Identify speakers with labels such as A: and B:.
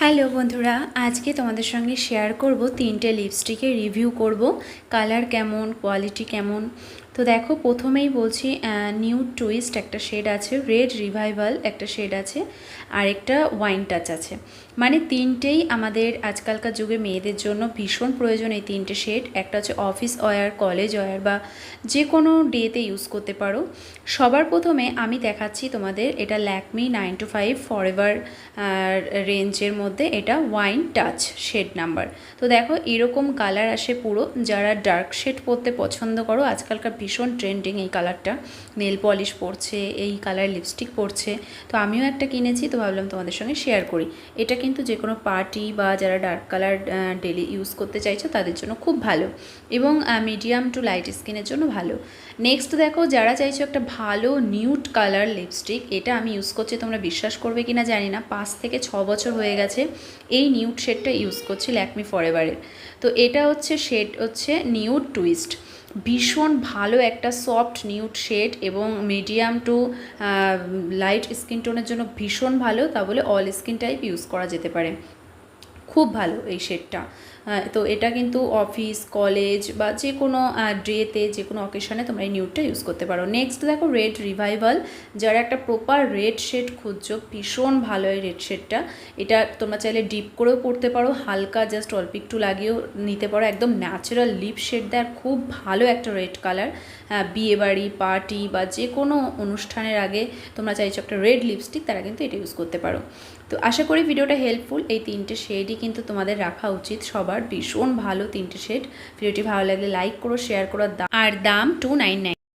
A: Hello বন্ধুরা, আজকে তোমাদের সঙ্গে শেয়ার করব তিনটে লিপস্টিকের রিভিউ করব। কালার কেমন কোয়ালিটি কেমন? তো দেখো, প্রথমেই বলছি নিউ টুইস্ট একটা শেড আছে রেড রিভাইভাল একটা শেড আছে, আর একটা ওয়াইন টাচ আছে। মানে তিনটেই আমাদের আজকালকার যুগে মেয়েদের জন্য ভীষণ প্রয়োজন এই তিনটে শেড একটা হচ্ছে অফিস ওয়্যার কলেজ ওয়্যার বা যে কোনো ডেতে ইউজ করতে পারো। সবার প্রথমে আমি দেখাচ্ছি তোমাদের এটা Lakme nine two five forever রেঞ্জের মধ্যে এটা ওয়াইন টাচ শেড নাম্বার তো দেখো, এরকম কালার আসে পুরো। যারা ডার্ক শেড পরতে পছন্দ করো, আজকালকার ভীষণ ট্রেন্ডিং এই কালারটা নেল পলিশ পরছে, এই কালার লিপস্টিক পরছে। তো আমিও একটা কিনেছি, তো ভাবলাম তোমাদের সঙ্গে শেয়ার করি। এটা কিন্তু যে কোনো পার্টি বা যারা ডার্ক কালার ডেলি ইউজ করতে চাইছো, তাদের জন্য খুব ভালো। এবং মিডিয়াম টু লাইট স্কিনের জন্য ভালো। নেক্সট দেখো, যারা চাইছো একটা ভালো নিউট কালার লিপস্টিক এটা আমি ইউজ করছি, তোমরা বিশ্বাস করবে কি না জানি না। পাঁচ থেকে ছ বছর হয়ে গেছে এই নিউড শেডটা ইউজ করছি ল্যাকমি ফরএভারের তো এটা হচ্ছে শেড হচ্ছে নিউড টুইস্ট ভীষণ ভালো একটা সফট নিউড শেড এবং মিডিয়াম টু লাইট স্কিন টোনের জন্য ভীষণ ভালো। তা বলে অল স্কিন টাইপ ইউজ করা যেতে পারে। খুব ভালো এই শেডটা তো এটা কিন্তু অফিস কলেজ বা যে কোনো ডেতে যে কোনো অকেশনে তোমরা এই নিউডটা ইউজ করতে পারো। নেক্সট দেখো রেড রিভাইভাল যারা একটা প্রপার রেড শেড খুঁজছো, ভীষণ ভালো এই রেড শেডটা এটা তোমরা চাইলে ডিপ করেও পড়তে পারো, হালকা জাস্ট অল্প একটু লাগিয়েও নিতে পারো, একদম ন্যাচারাল লিপ শেড দেয় খুব ভালো একটা রেড কালার বিয়েবাড়ি পার্টি বা যে কোনো অনুষ্ঠানের আগে তোমরা চাইছো একটা রেড লিপস্টিক তারা কিন্তু এটা ইউজ করতে পারো। তো আশা করি ভিডিওটা হেল্পফুল এই তিনটে শেডই কিন্তু তোমাদের রাখা উচিত সবার ভীষণ ভালো তিনটে শেড ভিডিওটি ভালো লাগলে লাইক করো শেয়ার করো আর দাম টু নাইন নাইন